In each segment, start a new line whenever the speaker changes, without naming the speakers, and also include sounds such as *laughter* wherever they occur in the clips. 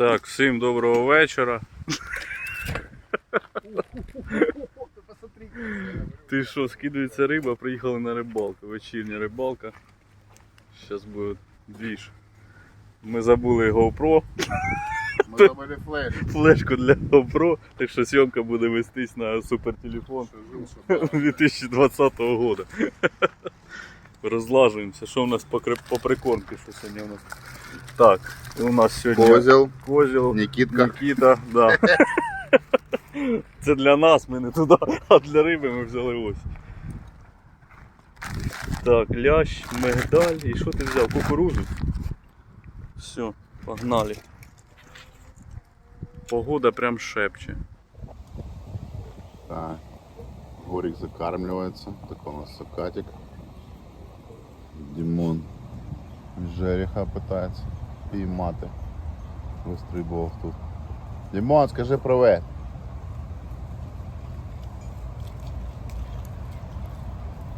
Так, всім доброго вечора. Ти що, скидується риба, приїхали на рибалку. Вечірня рибалка. Зараз буде двіж. Ми забули GoPro,
Мы забыли флеш.
флешку для GoPro, так що зйомка буде вестись на супертелефон 2020 *laughs* года. Розлажуємося. Що у нас по, по прикормці, що сьогодні у нас? Так, у нас сьогодні
Козел,
козіл.
Никитка.
Нікіта, да. Це для нас, ми не туди, а для риби ми взяли ось. Так, лящ, мигдаль. І що ти взяв? Кукурузу? Все, погнали. Погода прям шепче.
Так. Горик закармливается. Такой у нас сакатик. Димон жереха пытается піймати. Вистрибував тут. Димон, скажи привет.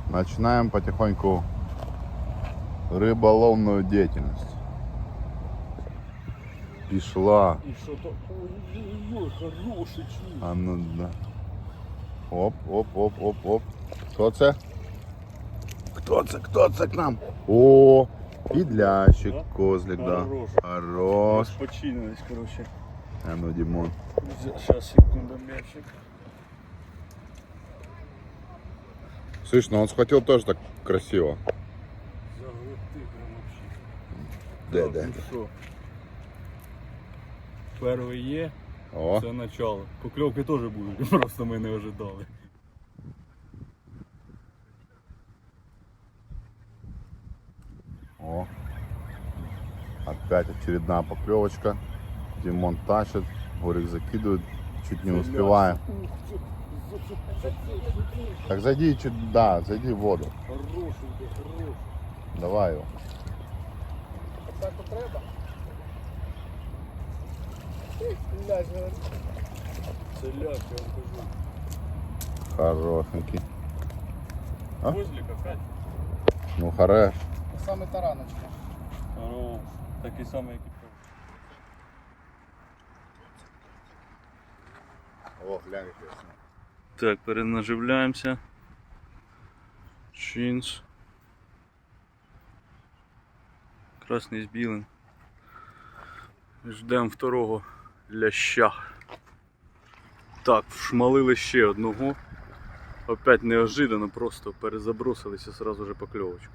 Начинаем потихоньку рыболовную деятельность. Пішла.
І що то? Ой-ой-ой, хороший чув.
А ну да. Оп, оп, оп, оп, оп. Хто це? Хто це? Хто це к нам? О, підлящик,
Да?
козлик, да.
Хорош.
Хорош.
Розпочинились, коротше.
А ну, Димон.
Зараз, секунду, м'ячик.
Слышь, ну он схватил тоже так красиво.
Заглоти прям вообще.
Де,
Так,
де?
ну що? Перший є,
О,
це начало. Покльовки теж будуть, *laughs* просто ми не ожидали.
О. Опять очередная поклевочка. Димон тащит, Горик закидывает. Чуть не успеваем. Так зайди чуть, да, зайди в воду. Давай его. Хорошенький. А? Ну хорош.
Саме тараночка.
Хорош. Такий самий, як і перший.
О, глянь, ясно.
Так, перенаживляємося. Чинс. Красний з білим. Ждемо второго ляща. Так, вшмалили ще одного. Опять неожиданно, просто перезабросилися сразу же покльовочка.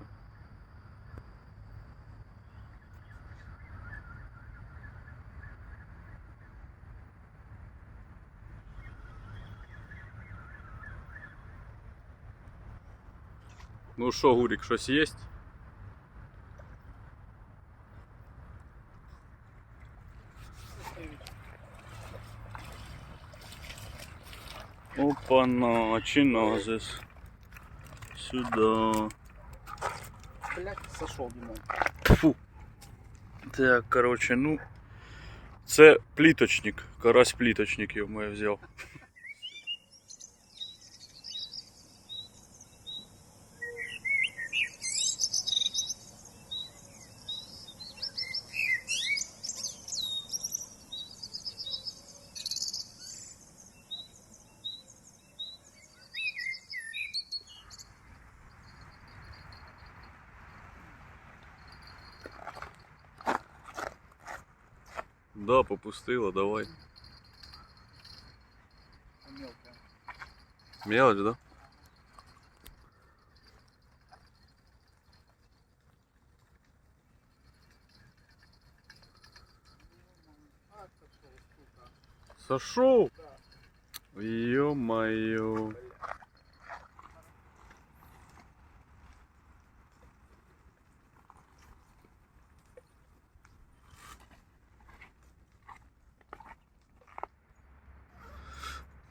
Ну що, Гурік, щось є? Опа-на, чиназис. Сюда.
Блядь, сошел, Димон.
Фу. Так, короче, ну. Це пліточник. Карась пліточник його я взяв. Да, попустила, давай. Мелочь, да?
Сошел.
Сошел? Ё-моё.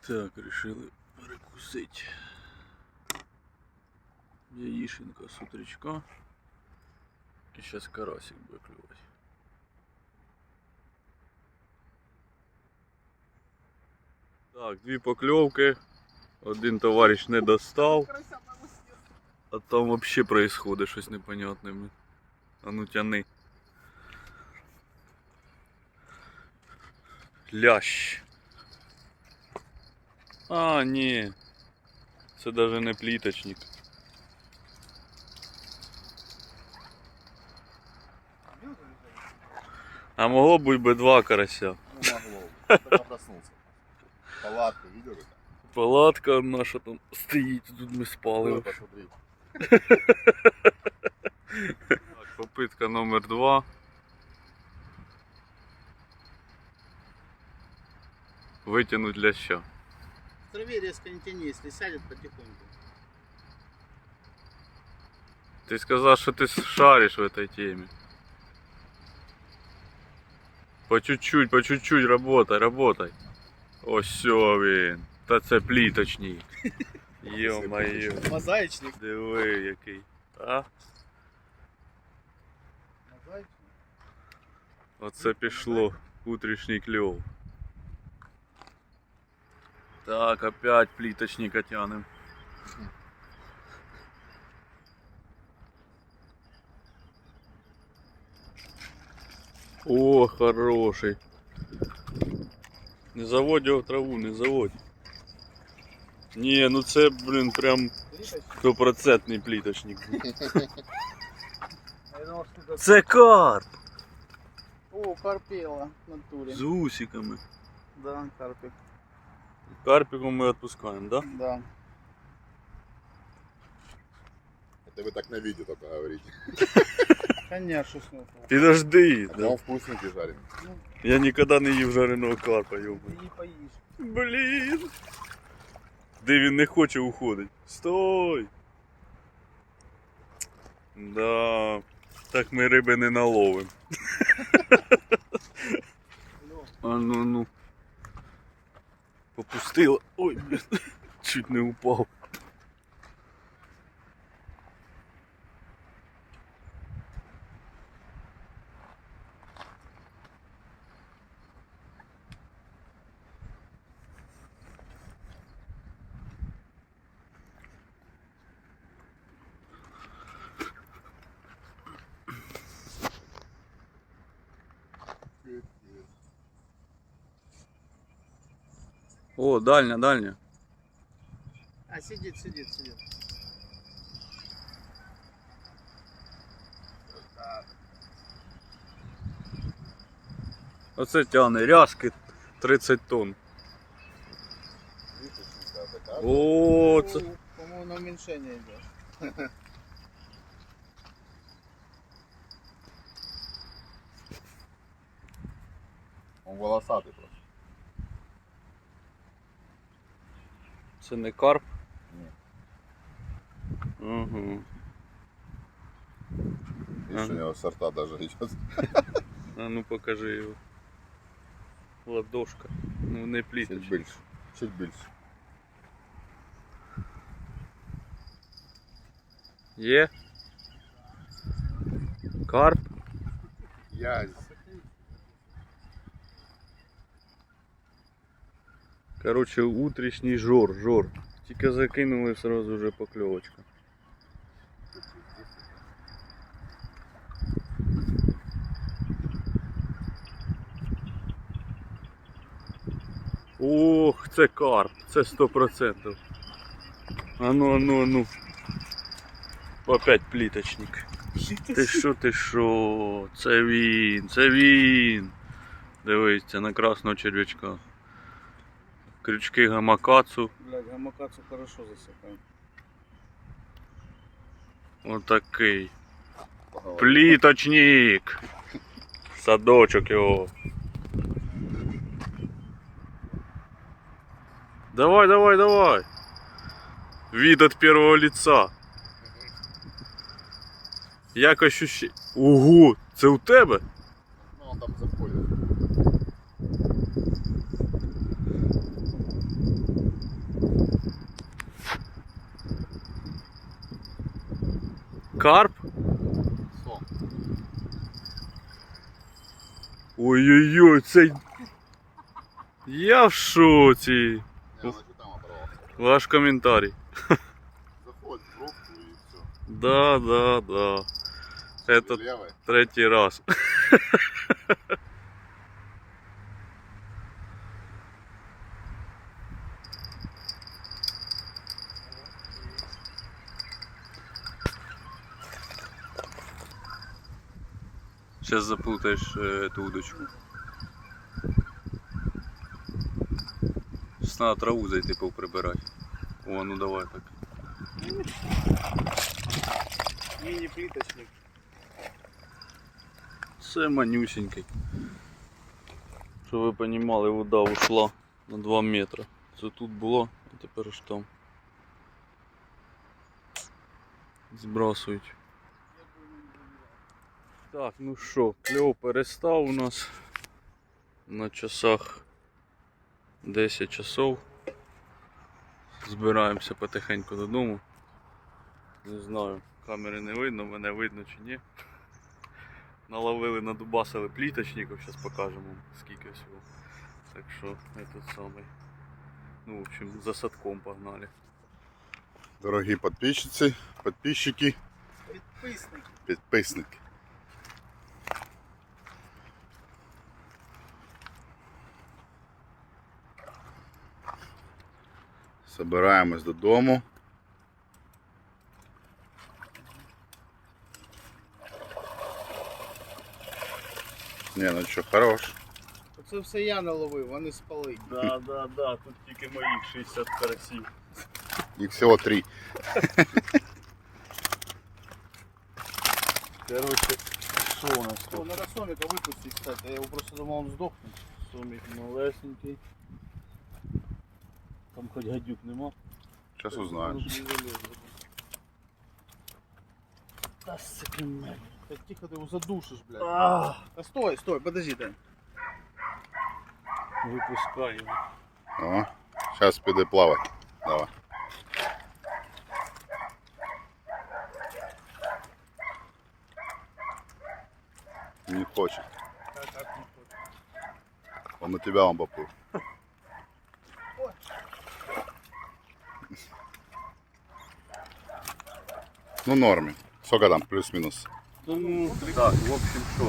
Так, решили перекусить. Яишенка с утречка. И сейчас карасик будет клевать. Так, дві покльовки. Один товариш не
съел.
а там вообще происходит щось непонятне. А ну тяни. Лящ. А, ні. Це навіть не пліточник. А могло бути би два карася.
Ну, могло. Только проснулся. Палатку видел это?
Палатка наша там стоїть, тут ми спали. Так, попитка номер два. Витягнуть ляща.
В траве резко не тяни, если сядет потихоньку.
Ти сказав, що ти шариш в этой теме. По чуть-чуть, по чуть-чуть работай, работай. Ось все він. Та це пліточник. Йо-моє. *laughs*
Мозаичник.
Диви який. А?
Мозаичник.
Оце пішло. Утрішній кльов. Так, опять пліточника тянем. О, хороший. Не заводь його в траву, не заводь. Ні, ну це, блін, прям
Плиточник.
стопроцентний пліточник.
А я думал, что это...
Це карп
О, карпела в натуре.
з усиками.
Да, карпик.
Карпиком ми відпускаємо, да?
Да.
Это вы так на видео только говорите. *laughs*
Конечно, снова.
Підожди.
А он вкусненький жареный.
Я ніколи не їв жареного карпа, йоба.
Ты не поишь.
Блін. Де він не хоче уходить. Стой. Да. Так ми риби не наловим. А ну ну. Попустила. Ой, блін. *laughs* Чуть не упав. О, дальня, дальня.
А, сидит, сидит, сидит.
Оце тягне рязки 30 тонн.
Вытащи, да, так?
О, це.
По-моему, на уменьшение идет.
Он волосатый просто.
Це не карп.
Ні.
Угу.
Видишь,
Ага.
у него сорта даже идет.
А ну покажи його. Ладошка. Ну не
Чуть
пліточка.
більше. Чуть більше.
Є? Карп?
Язь.
Короче, утрішній жор, жор. Тільки закинули сразу вже покльовочка. Ох, це карп, це 100%. Ану, ану, ану. Опять пліточник. Ти що, ти що? Це він, це він. Дивіться на красного черв'ячка. Крючки гамакацу.
Блядь, гамакацу хорошо засекает.
Отакий. Пліточник. Садочок його. Давай, давай, давай. Вид от первого лица. Як ощущение. Ого, це у тебе?
Ну, он там заходит
Карп?
Сом.
Ой-ой-ой, це. Я в шоці.
Не, он еще там оторвался.
Ваш коментарій.
Заходит в пробку и все.
Да, да, да. Это
Левой.
третій раз. Зараз заплутаєш е, ту удочку. Зараз треба траву зайти поприбирати. О, ну давай так.
Мини-плиточник.
Це манюсенький. Щоб ви розуміли, вода ушла на 2 метри. Це тут було, а тепер там. Збрасують. Так, ну що, кльов перестав у нас на часах 10 часов. Збираємося потихеньку додому. Не знаю, камери не видно, мене видно чи ні. Наловили, надубасили пліточників, зараз покажемо скільки всього. Так що этот самий. Ну, в общем, за садком погнали.
Дорогі підписчиці, підписчики,
Подписник.
підписники. Собираємось додому. Не, ну що, хорош.
Оце все я наловив, вони спали.
Да, да, да, тут тільки моїх 60 карасів.
Їх всього три.
Короче, що у нас
О,
тут?
надо Сомика выпустить, кстати. Я его просто думал, он сдохнет.
Сумік малесенький. Там хоч гадюк нема.
Зараз узнаєш.
Та секунд.
Так тихо, ты его задушишь, блядь.
А,
А стой, стой, подожди, Дань.
Випускаємо.
О, зараз піде плавати. Давай. Не хочет.
Так, так, не хочет.
Он на тебя он поплыл. Ну, норме. Сколько там, плюс-минус?
Ну, так, в общем, що,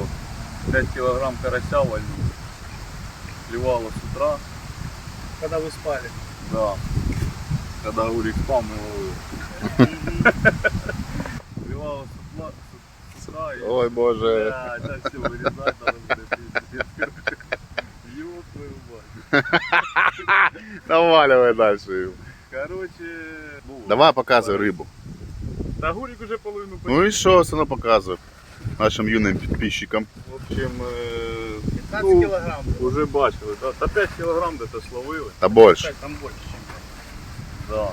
5 кілограм карася вальнули. Клевало с утра.
Когда вы спали.
Да. Когда Урик спал, мы ловили. Клевало с утра, с утра и...
Ой, боже.
Бля, так все вырезать надо будет. пиздец. Ёб твою мать. *laughs*
Наваливай дальше.
Короче... ну,
Давай показывай рыбу.
Да Гурик уже половину
Ну и что, все равно показывай нашим юным подписчикам.
В общем, э,
15
Ну,
килограмм.
уже бачили, да? Та 5 кілограм десь словили.
Да больше.
Так, там больше, чем
Да.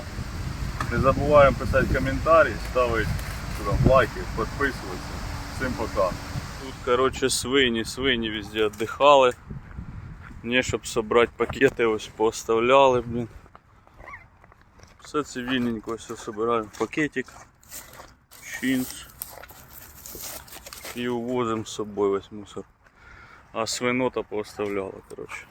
Не забуваємо писати коментарі, ставити що там, лайки, підписуватися. Всім пока. Тут, короче, свині, свині везде віддихали. Мені, щоб собрати пакети, ось поставляли, блін. Все цивільненько, все собираємо в пакетик. Чинс. І увозимо з собою весь мусор. А свинота поставляла, короче.